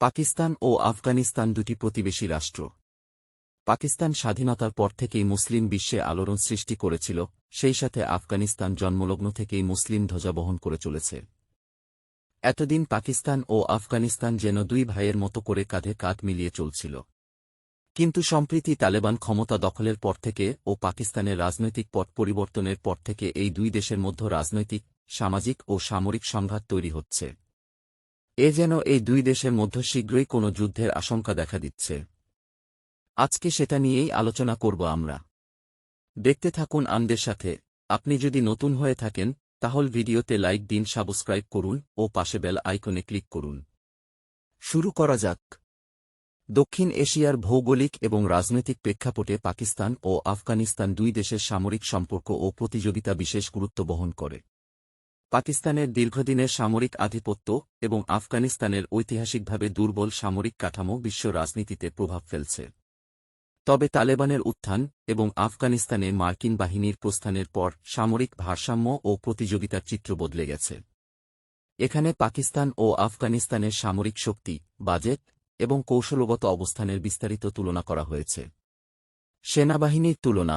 পাকিস্তান ও আফগানিস্তান দুটি প্রতিবেশী রাষ্ট্র। পাকিস্তান স্বাধীনতার পর থেকেই মুসলিম বিশ্বে আলোড়ন সৃষ্টি করেছিল, সেই সাথে আফগানিস্তান জন্মলগ্ন থেকেই মুসলিম ধ্বজা বহন করে চলেছে। এতদিন পাকিস্তান ও আফগানিস্তান যেন দুই ভাইয়ের মতো করে কাঁধে কাঁধ মিলিয়ে চলছিল। কিন্তু সম্প্রীতি তালেবান ক্ষমতা দখলের পর থেকে ও পাকিস্তানের রাজনৈতিক পট পরিবর্তনের পর থেকে এই দুই দেশের মধ্যে রাজনৈতিক, সামাজিক ও সামরিক সংঘাত তৈরি হচ্ছে। এ যেন এই দুই দেশের মধ্যে শীঘ্রই কোনো যুদ্ধের আশঙ্কা দেখা দিচ্ছে। আজকে সেটা নিয়েই আলোচনা করব আমরা। দেখতে থাকুন আমদের সাথে। আপনি যদি নতুন হয়ে থাকেন, তাহলে ভিডিওতে লাইক দিন, সাবস্ক্রাইব করুন ও পাশে বেল আইকনে ক্লিক করুন। শুরু করা যাক। দক্ষিণ এশিয়ার ভৌগোলিক এবং রাজনৈতিক প্রেক্ষাপটে পাকিস্তান ও আফগানিস্তান দুই দেশের সামরিক সম্পর্ক ও প্রতিযোগিতা বিশেষ গুরুত্ব বহন করে। পাকিস্তানের দীর্ঘদিনের সামরিক আধিপত্য এবং আফগানিস্তানের ঐতিহাসিকভাবে দুর্বল সামরিক কাঠামো বিশ্ব রাজনীতিতে প্রভাব ফেলছে। তবে তালেবানের উত্থান এবং আফগানিস্তানে মার্কিন বাহিনীর প্রস্থানের পর সামরিক ভারসাম্য ও প্রতিযোগিতার চিত্র বদলে গেছে। এখানে পাকিস্তান ও আফগানিস্তানের সামরিক শক্তি, বাজেট এবং কৌশলগত অবস্থানের বিস্তারিত তুলনা করা হয়েছে। সেনাবাহিনীর তুলনা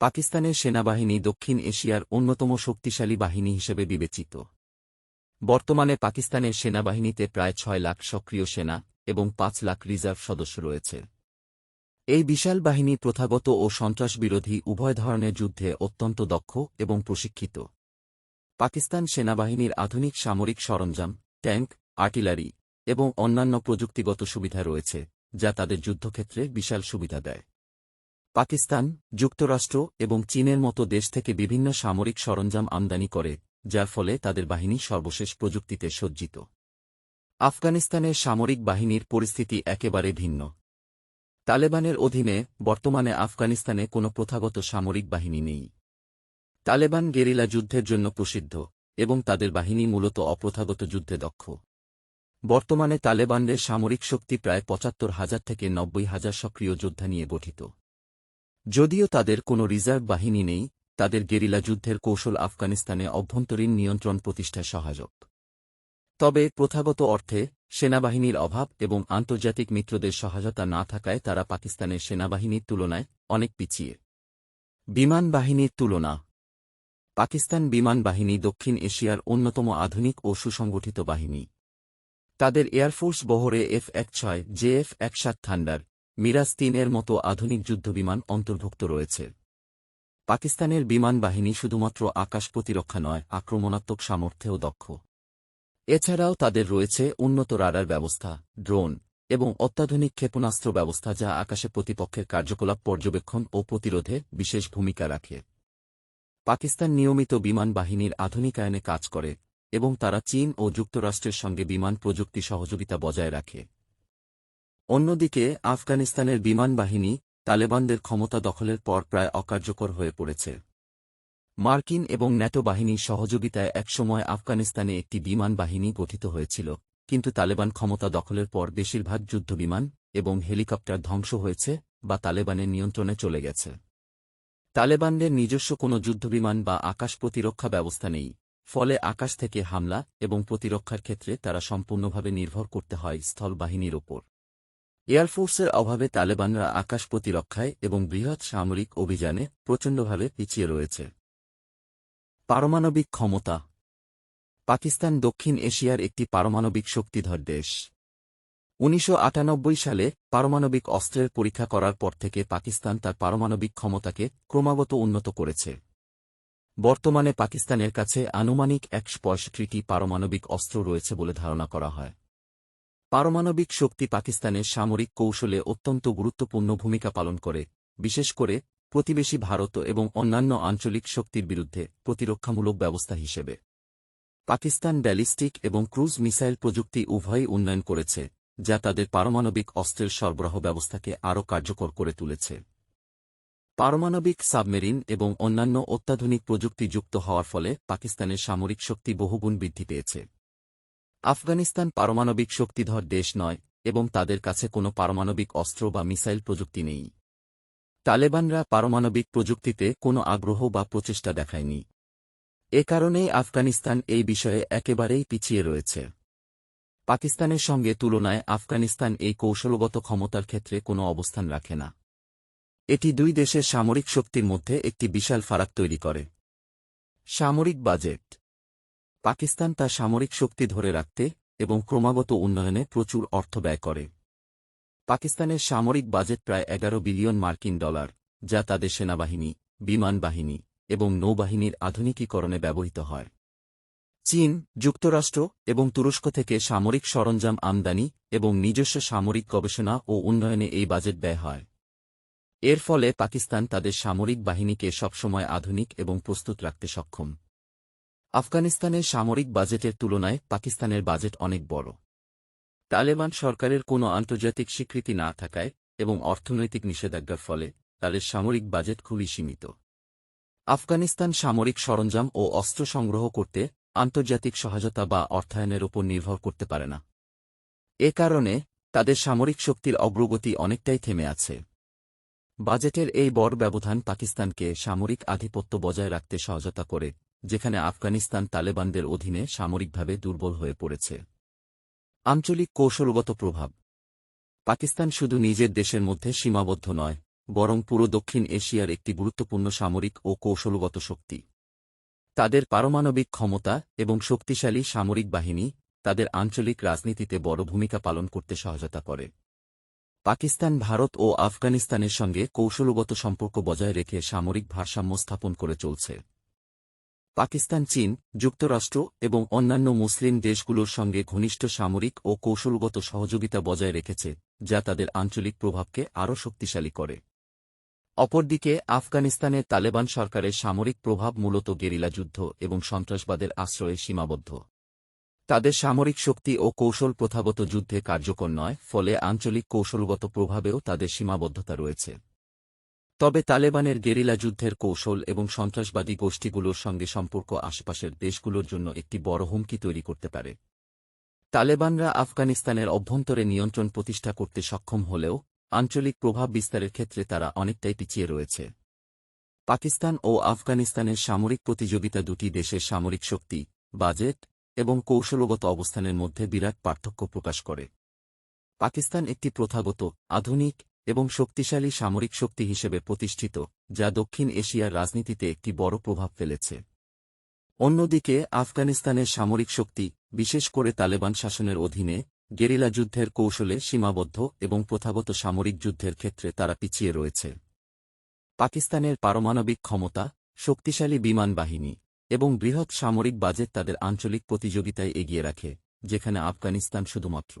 পাকিস্তানের সেনাবাহিনী দক্ষিণ এশিয়ার অন্যতম শক্তিশালী বাহিনী হিসেবে বিবেচিত। বর্তমানে পাকিস্তানের সেনাবাহিনীতে প্রায় ছয় লাখ সক্রিয় সেনা এবং পাঁচ লাখ রিজার্ভ সদস্য রয়েছে। এই বিশাল বাহিনী প্রথাগত ও সন্ত্রাসবিরোধী উভয় ধরনের যুদ্ধে অত্যন্ত দক্ষ এবং প্রশিক্ষিত। পাকিস্তান সেনাবাহিনীর আধুনিক সামরিক সরঞ্জাম, ট্যাঙ্ক, আর্টিলারি এবং অন্যান্য প্রযুক্তিগত সুবিধা রয়েছে, যা তাদের যুদ্ধক্ষেত্রে বিশাল সুবিধা দেয়। পাকিস্তান, যুক্তরাষ্ট্র এবং চীনের মতো দেশ থেকে বিভিন্ন সামরিক সরঞ্জাম আমদানি করে, যার ফলে তাদের বাহিনী সর্বশেষ প্রযুক্তিতে সজ্জিত। আফগানিস্তানের সামরিক বাহিনীর পরিস্থিতি একেবারে ভিন্ন। তালেবানের অধীনে বর্তমানে আফগানিস্তানে কোনো প্রথাগত সামরিক বাহিনী নেই। তালেবান গেরিলা যুদ্ধের জন্য প্রসিদ্ধ এবং তাদের বাহিনী মূলত অপ্রথাগত যুদ্ধে দক্ষ। বর্তমানে তালেবানদের সামরিক শক্তি প্রায় পঁচাত্তর হাজার থেকে নব্বই হাজার সক্রিয় যোদ্ধা নিয়ে গঠিত। যদিও তাদের কোনো রিজার্ভ বাহিনী নেই, তাদের গেরিলা যুদ্ধের কৌশল আফগানিস্তানে অভ্যন্তরীণ নিয়ন্ত্রণ প্রতিষ্ঠায় সহায়ক। তবে প্রথাগত অর্থে, সেনাবাহিনীর অভাব এবং আন্তর্জাতিক মিত্রদের সহায়তা না থাকায় তারা পাকিস্তানের সেনাবাহিনীর তুলনায় অনেক পিছিয়ে। বিমান বাহিনীর তুলনা। পাকিস্তান বিমান বাহিনী দক্ষিণ এশিয়ার অন্যতম আধুনিক ও সুসংগঠিত বাহিনী। তাদের এয়ারফোর্স বহরে এফ এক ছয় জেএফ এক সাত থান্ডার মিরাজ তিন এর মতো আধুনিক যুদ্ধবিমান অন্তর্ভুক্ত রয়েছে। পাকিস্তানের বিমান বাহিনী শুধুমাত্র আকাশ প্রতিরক্ষা নয়, আক্রমণাত্মক সামর্থ্যেও দক্ষ। এছাড়াও তাদের রয়েছে উন্নত রাডার ব্যবস্থা, ড্রোন এবং অত্যাধুনিক ক্ষেপণাস্ত্র ব্যবস্থা যা আকাশে প্রতিপক্ষের কার্যকলাপ, পর্যবেক্ষণ ও প্রতিরোধে বিশেষ ভূমিকা রাখে। পাকিস্তান নিয়মিত বিমান বাহিনীর আধুনিকায়নে কাজ করে এবং তারা চীন ও যুক্তরাষ্ট্রের সঙ্গে বিমান প্রযুক্তি সহযোগিতা বজায় রাখে। অন্যদিকে, আফগানিস্তানের বিমান বাহিনী তালেবানদের ক্ষমতা দখলের পর প্রায় অকার্যকর হয়ে পড়েছে। মার্কিন এবং ন্যাটো বাহিনীর সহযোগিতায় একসময় আফগানিস্তানে একটি বিমান বাহিনী গঠিত হয়েছিল, কিন্তু তালেবান ক্ষমতা দখলের পর বেশিরভাগ যুদ্ধবিমান এবং হেলিকপ্টার ধ্বংস হয়েছে বা তালেবানের নিয়ন্ত্রণে চলে গেছে। তালেবানদের নিজস্ব কোনো যুদ্ধবিমান বা আকাশ প্রতিরক্ষা ব্যবস্থা নেই, ফলে আকাশ থেকে হামলা এবং প্রতিরক্ষার ক্ষেত্রে তারা সম্পূর্ণভাবে নির্ভর করতে হয় স্থলবাহিনীর ওপর। এয়ারফোর্সের অভাবে তালেবানরা আকাশ প্রতিরক্ষায় এবং বৃহৎ সামরিক অভিযানে প্রচণ্ডভাবে পিছিয়ে রয়েছে। পারমাণবিক ক্ষমতা। পাকিস্তান দক্ষিণ এশিয়ার একটি পারমাণবিক শক্তিধর দেশ। উনিশশো আটানব্বই সালে পারমাণবিক অস্ত্রের পরীক্ষা করার পর থেকে পাকিস্তান তার পারমাণবিক ক্ষমতাকে ক্রমাগত উন্নত করেছে। বর্তমানে পাকিস্তানের কাছে আনুমানিক একশো পঁয়ষট্টিটি পারমাণবিক অস্ত্র রয়েছে বলে ধারণা করা হয়। পারমাণবিক শক্তি পাকিস্তানের সামরিক কৌশলে অত্যন্ত গুরুত্বপূর্ণ ভূমিকা পালন করে, বিশেষ করে প্রতিবেশী ভারত এবং অন্যান্য আঞ্চলিক শক্তির বিরুদ্ধে প্রতিরক্ষামূলক ব্যবস্থা হিসেবে। পাকিস্তান ব্যালিস্টিক এবং ক্রুজ মিসাইল প্রযুক্তি উভয়ই উন্নয়ন করেছে, যা তাদের পারমাণবিক অস্ত্রের সরবরাহ ব্যবস্থাকে আরও কার্যকর করে তুলেছে। পারমাণবিক সাবমেরিন এবং অন্যান্য অত্যাধুনিক প্রযুক্তি যুক্ত হওয়ার ফলে পাকিস্তানের সামরিক শক্তি বহুগুণ বৃদ্ধি পেয়েছে। আফগানিস্তান পারমাণবিক শক্তিধর দেশ নয়, এবং তাদের কাছে কোনো পারমাণবিক অস্ত্র বা মিসাইল প্রযুক্তি নেই। তালেবানরা পারমাণবিক প্রযুক্তিতে কোনো আগ্রহ বা প্রচেষ্টা দেখায়নি। এ কারণেই আফগানিস্তান এই বিষয়ে একেবারেই পিছিয়ে রয়েছে। পাকিস্তানের সঙ্গে তুলনায় আফগানিস্তান এই কৌশলগত ক্ষমতার ক্ষেত্রে কোনো অবস্থান রাখে না। এটি দুই দেশের সামরিক শক্তির মধ্যে একটি বিশাল ফারাক তৈরি করে। সামরিক বাজেট পাকিস্তান তার সামরিক শক্তি ধরে রাখতে এবং ক্রমাগত উন্নয়নে প্রচুর অর্থ ব্যয় করে। পাকিস্তানের সামরিক বাজেট প্রায় এগারো বিলিয়ন মার্কিন ডলার, যা তাদের সেনাবাহিনী, বিমান বাহিনী এবং নৌবাহিনীর আধুনিকীকরণে ব্যবহৃত হয়। চীন, যুক্তরাষ্ট্র এবং তুরস্ক থেকে সামরিক সরঞ্জাম আমদানি এবং নিজস্ব সামরিক গবেষণা ও উন্নয়নে এই বাজেট ব্যয় হয়। এর ফলে পাকিস্তান তাদের সামরিক বাহিনীকে সবসময় আধুনিক এবং প্রস্তুত রাখতে সক্ষম। আফগানিস্তানের সামরিক বাজেটের তুলনায় পাকিস্তানের বাজেট অনেক বড়। তালেবান সরকারের কোনো আন্তর্জাতিক স্বীকৃতি না থাকায় এবং অর্থনৈতিক নিষেধাজ্ঞার ফলে তাদের সামরিক বাজেট খুবই সীমিত। আফগানিস্তান সামরিক সরঞ্জাম ও অস্ত্র সংগ্রহ করতে আন্তর্জাতিক সহায়তা বা অর্থায়নের উপর নির্ভর করতে পারে না। এ কারণে তাদের সামরিক শক্তির অগ্রগতি অনেকটাই থেমে আছে। বাজেটের এই বড় ব্যবধান পাকিস্তানকে সামরিক আধিপত্য বজায় রাখতে সহায়তা করে যেখানে আফগানিস্তান তালেবানদের অধীনে সামরিকভাবে দুর্বল হয়ে পড়েছে। আঞ্চলিক কৌশলগত প্রভাব। পাকিস্তান শুধু নিজের দেশের মধ্যে সীমাবদ্ধ নয়, বরং পুরো দক্ষিণ এশিয়ার একটি গুরুত্বপূর্ণ সামরিক ও কৌশলগত শক্তি। তাদের পারমাণবিক ক্ষমতা এবং শক্তিশালী সামরিক বাহিনী তাদের আঞ্চলিক রাজনীতিতে বড় ভূমিকা পালন করতে সহায়তা করে। পাকিস্তান, ভারত ও আফগানিস্তানের সঙ্গে কৌশলগত সম্পর্ক বজায় রেখে সামরিক ভারসাম্য স্থাপন করে চলছে। পাকিস্তান, চীন, যুক্তরাষ্ট্র এবং অন্যান্য মুসলিম দেশগুলোর সঙ্গে ঘনিষ্ঠ সামরিক ও কৌশলগত সহযোগিতা বজায় রেখেছে, যা তাদের আঞ্চলিক প্রভাবকে আরও শক্তিশালী করে। অপরদিকে আফগানিস্তানের তালেবান সরকারের সামরিক প্রভাব মূলত গেরিলা যুদ্ধ এবং সন্ত্রাসবাদের আশ্রয়ে সীমাবদ্ধ। তাদের সামরিক শক্তি ও কৌশল প্রথাগত যুদ্ধে কার্যকর নয়, ফলে আঞ্চলিক কৌশলগত প্রভাবেও তাদের সীমাবদ্ধতা রয়েছে। তবে তালেবানের গেরিলা যুদ্ধের কৌশল এবং সন্ত্রাসবাদী গোষ্ঠীগুলোর সঙ্গে সম্পর্ক আশপাশের দেশগুলোর জন্য একটি বড় হুমকি তৈরি করতে পারে। তালেবানরা আফগানিস্তানের অভ্যন্তরে নিয়ন্ত্রণ প্রতিষ্ঠা করতে সক্ষম হলেও, আঞ্চলিক প্রভাব বিস্তারের ক্ষেত্রে তারা অনেকটাই পিছিয়ে রয়েছে। পাকিস্তান ও আফগানিস্তানের সামরিক প্রতিযোগিতা দুটি দেশের সামরিক শক্তি, বাজেট এবং কৌশলগত অবস্থানের মধ্যে বিরাট পার্থক্য প্রকাশ করে। পাকিস্তান একটি প্রথাগত, আধুনিক এবং শক্তিশালী সামরিক শক্তি হিসেবে প্রতিষ্ঠিত, যা দক্ষিণ এশিয়ার রাজনীতিতে একটি বড় প্রভাব ফেলেছে। অন্যদিকে, আফগানিস্তানের সামরিক শক্তি, বিশেষ করে তালেবান শাসনের অধীনে, গেরিলা যুদ্ধের কৌশলে সীমাবদ্ধ এবং প্রথাগত সামরিক যুদ্ধের ক্ষেত্রে তারা পিছিয়ে রয়েছে। পাকিস্তানের পারমাণবিক ক্ষমতা, শক্তিশালী বিমান বাহিনী, এবং বৃহৎ সামরিক বাজেট তাদের আঞ্চলিক প্রতিযোগিতায় এগিয়ে রাখে, যেখানে আফগানিস্তান শুধুমাত্র